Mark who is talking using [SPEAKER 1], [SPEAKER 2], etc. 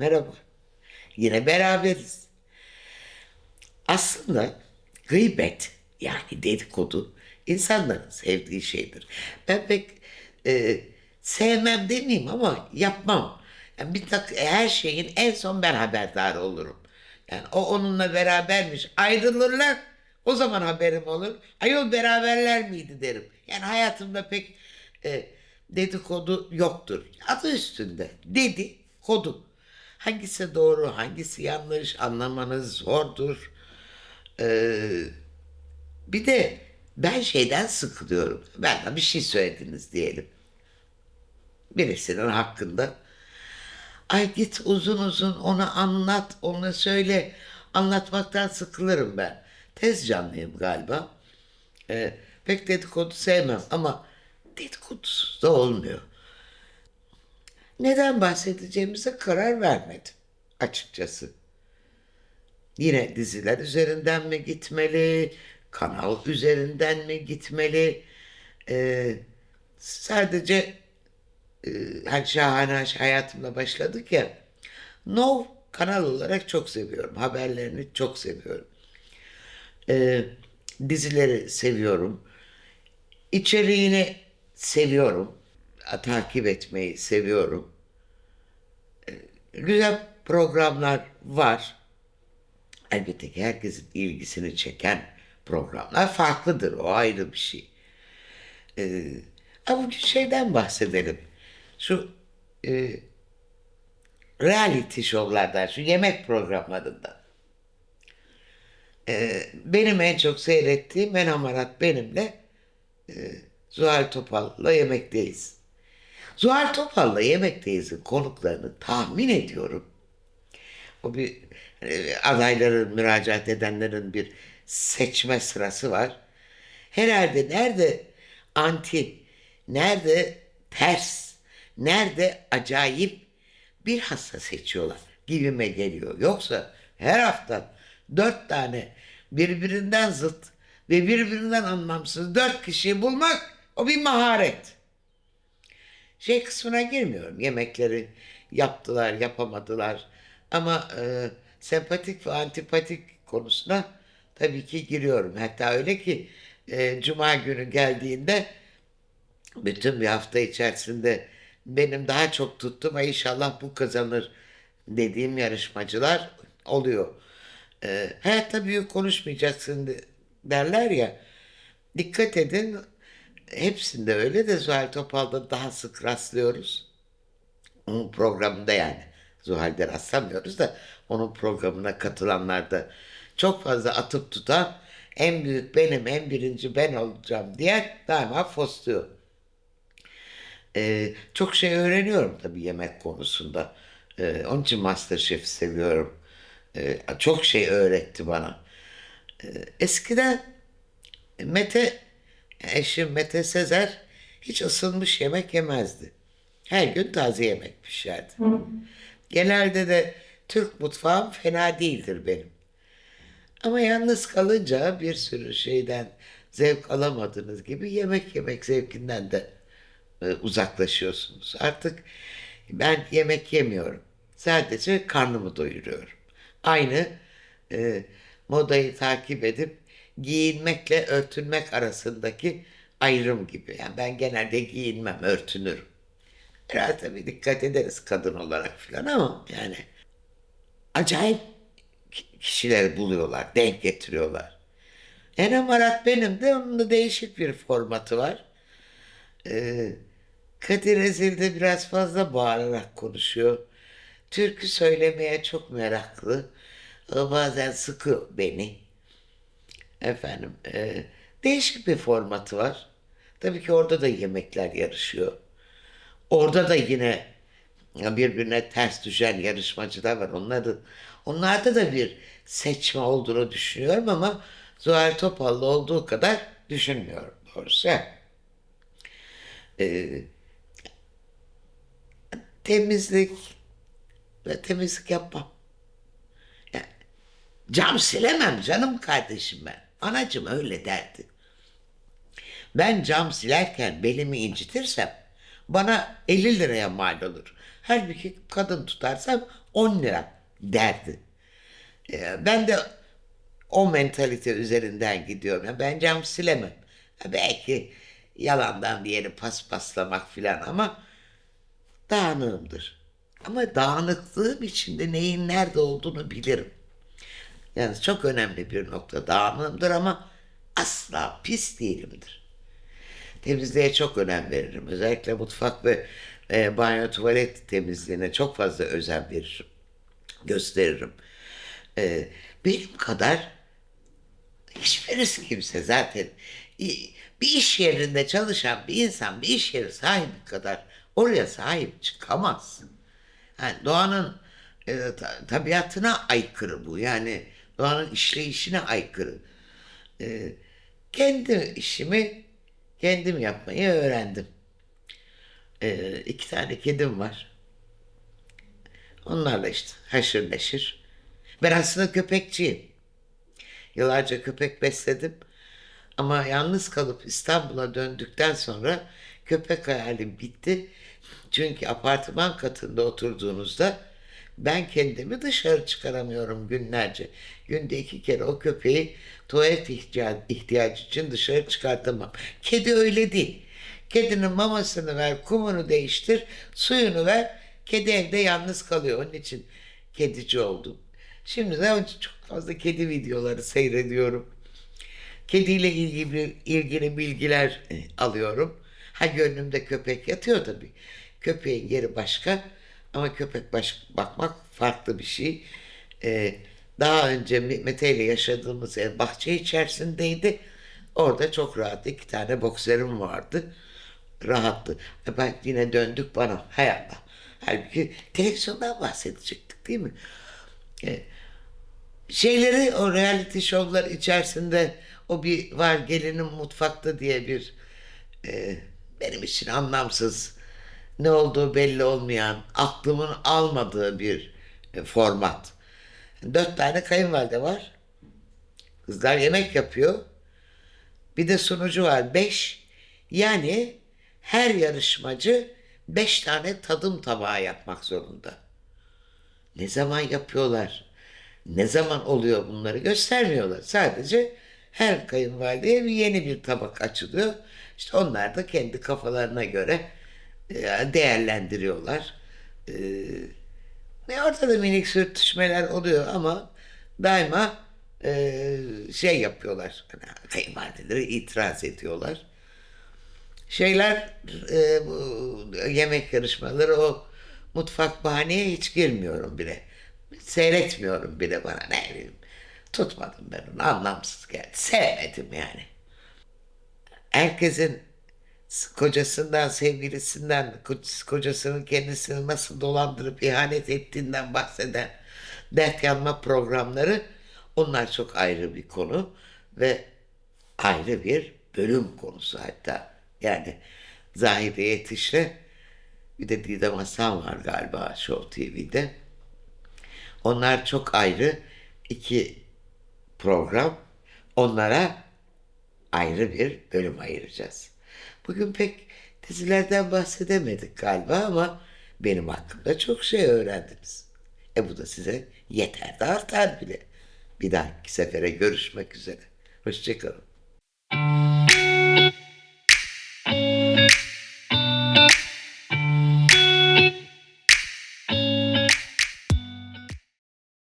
[SPEAKER 1] Merhaba. Yine beraberiz. Aslında gıybet yani dedikodu insanların sevdiği şeydir. Ben pek e, sevmem demeyeyim ama yapmam. Yani bir tak her şeyin en son ben haberdar olurum. Yani o onunla berabermiş ayrılırlar o zaman haberim olur. Ayol beraberler miydi derim. Yani hayatımda pek e, dedikodu yoktur. Adı üstünde. Dedi, kodu. Hangisi doğru, hangisi yanlış anlamanız zordur. Ee, bir de ben şeyden sıkılıyorum. Bana bir şey söylediniz diyelim. Birisinin hakkında. Ay git uzun uzun ona anlat, ona söyle. Anlatmaktan sıkılırım ben. Tez canlıyım galiba. Ee, pek dedikodu sevmem ama dedikodusuz da olmuyor. Neden bahsedeceğimize karar vermedim açıkçası. Yine diziler üzerinden mi gitmeli, kanal üzerinden mi gitmeli? Ee, sadece e, hani şahane hayatımla başladık ya. No kanal olarak çok seviyorum. Haberlerini çok seviyorum. Ee, dizileri seviyorum. İçeriğini seviyorum. Takip etmeyi seviyorum. Ee, güzel programlar var. Elbette ki herkesin ilgisini çeken programlar farklıdır. O ayrı bir şey. Ee, ama şeyden bahsedelim. Şu e, reality şovlardan, şu yemek programlarından. Ee, benim en çok seyrettiğim en hamarat benimle e, Zuhal Topal'la yemekteyiz. Zuhal Topal'la yemekteyiz'in konuklarını tahmin ediyorum. O bir e, adayların, müracaat edenlerin bir seçme sırası var. Herhalde nerede anti, nerede ters, nerede acayip bir hasta seçiyorlar gibime geliyor. Yoksa her hafta dört tane birbirinden zıt ve birbirinden anlamsız dört kişiyi bulmak o bir maharet. Şey kısmına girmiyorum. Yemekleri yaptılar, yapamadılar. Ama e, sempatik ve antipatik konusuna tabii ki giriyorum. Hatta öyle ki e, Cuma günü geldiğinde bütün bir hafta içerisinde benim daha çok tuttuğum "Ay inşallah bu kazanır dediğim yarışmacılar oluyor. E, hayatta büyük konuşmayacaksın de- derler ya. Dikkat edin hepsinde öyle de Zuhal Topal'da daha sık rastlıyoruz. Onun programında yani. Zuhal'de rastlamıyoruz da onun programına katılanlarda çok fazla atıp tutan en büyük benim, en birinci ben olacağım diye daima fosluyor. Ee, çok şey öğreniyorum tabii yemek konusunda. Ee, onun için Masterchef seviyorum. Ee, çok şey öğretti bana. Ee, eskiden Mete, eşim Mete Sezer hiç ısınmış yemek yemezdi. Her gün taze yemek pişerdi. Genelde de Türk mutfağım fena değildir benim. Ama yalnız kalınca bir sürü şeyden zevk alamadığınız gibi yemek yemek zevkinden de e, uzaklaşıyorsunuz. Artık ben yemek yemiyorum. Sadece karnımı doyuruyorum. Aynı e, modayı takip edip giyinmekle örtünmek arasındaki ayrım gibi. Yani ben genelde giyinmem, örtünürüm. Herhalde tabii dikkat ederiz kadın olarak falan ama yani acayip ki- kişiler buluyorlar, denk getiriyorlar. En amarat benim de onun da değişik bir formatı var. Ee, Kadir Ezil de biraz fazla bağırarak konuşuyor. Türkü söylemeye çok meraklı. Bazen sıkı beni. Efendim, e, değişik bir formatı var. Tabii ki orada da yemekler yarışıyor. Orada da yine birbirine ters düşen yarışmacılar var. Onların, onlarda da bir seçme olduğunu düşünüyorum ama Zuhal Topal'la olduğu kadar düşünmüyorum doğrusu. Ee, temizlik ve temizlik yapmam. Yani, cam silemem canım kardeşim ben. Anacım öyle derdi. Ben cam silerken belimi incitirsem bana 50 liraya mal olur. Halbuki kadın tutarsam 10 lira derdi. Ee, ben de o mentalite üzerinden gidiyorum. Ya ben cam silemem. Belki yalandan bir yeri paspaslamak filan ama dağınığımdır. Ama dağınıklığım içinde neyin nerede olduğunu bilirim. Yani çok önemli bir nokta dağınığımdır ama asla pis değilimdir. Temizliğe çok önem veririm. Özellikle mutfak ve e, banyo tuvalet temizliğine çok fazla özen veririm. Gösteririm. E, benim kadar hiçbirisi kimse zaten bir iş yerinde çalışan bir insan bir iş yeri sahibi kadar oraya sahip çıkamaz. Yani doğanın e, ta- tabiatına aykırı bu. Yani doğanın işleyişine aykırı. E, kendi işimi kendim yapmayı öğrendim. E, iki tane kedim var. Onlarla işte haşır neşir. Ben aslında köpekçiyim. Yıllarca köpek besledim. Ama yalnız kalıp İstanbul'a döndükten sonra köpek hayalim bitti. Çünkü apartman katında oturduğunuzda ben kendimi dışarı çıkaramıyorum günlerce. Günde iki kere o köpeği tuvalet ihtiya- ihtiyacı için dışarı çıkartamam. Kedi öyle değil. Kedinin mamasını ver, kumunu değiştir, suyunu ver. Kedi evde yalnız kalıyor. Onun için kedici oldum. Şimdi de çok fazla kedi videoları seyrediyorum. Kediyle ilgili, ilgili bilgiler e, alıyorum. Ha gönlümde köpek yatıyor tabii. Köpeğin yeri başka ama köpek baş, bakmak farklı bir şey. Ee, daha önce Mete ile yaşadığımız ev bahçe içerisindeydi. Orada çok rahat iki tane boksörüm vardı. Rahattı. E ben yine döndük bana. Hay Allah. Halbuki televizyondan bahsedecektik değil mi? E, şeyleri o reality şovlar içerisinde o bir var gelinin mutfakta diye bir e, benim için anlamsız ne olduğu belli olmayan aklımın almadığı bir e, format. Dört tane kayınvalide var. Kızlar yemek yapıyor. Bir de sunucu var. Beş. Yani her yarışmacı beş tane tadım tabağı yapmak zorunda. Ne zaman yapıyorlar? Ne zaman oluyor bunları göstermiyorlar. Sadece her kayınvalideye yeni bir tabak açılıyor. İşte onlar da kendi kafalarına göre değerlendiriyorlar. E, Ve orada da minik sürtüşmeler oluyor ama daima e, şey yapıyorlar. Hani kayınvalideleri itiraz ediyorlar şeyler e, bu yemek yarışmaları o mutfak bahaneye hiç girmiyorum bile. Seyretmiyorum bile bana ne bileyim. Tutmadım ben onu anlamsız geldi. Sevmedim yani. Herkesin kocasından, sevgilisinden, ko- kocasının kendisini nasıl dolandırıp ihanet ettiğinden bahseden dert yanma programları onlar çok ayrı bir konu ve ayrı bir bölüm konusu hatta. Yani Zahide Yetiş'le bir de Didem Hasan var galiba Show TV'de. Onlar çok ayrı iki program. Onlara ayrı bir bölüm ayıracağız. Bugün pek dizilerden bahsedemedik galiba ama benim hakkımda çok şey öğrendiniz. E bu da size yeter de artar bile. Bir dahaki sefere görüşmek üzere. Hoşçakalın.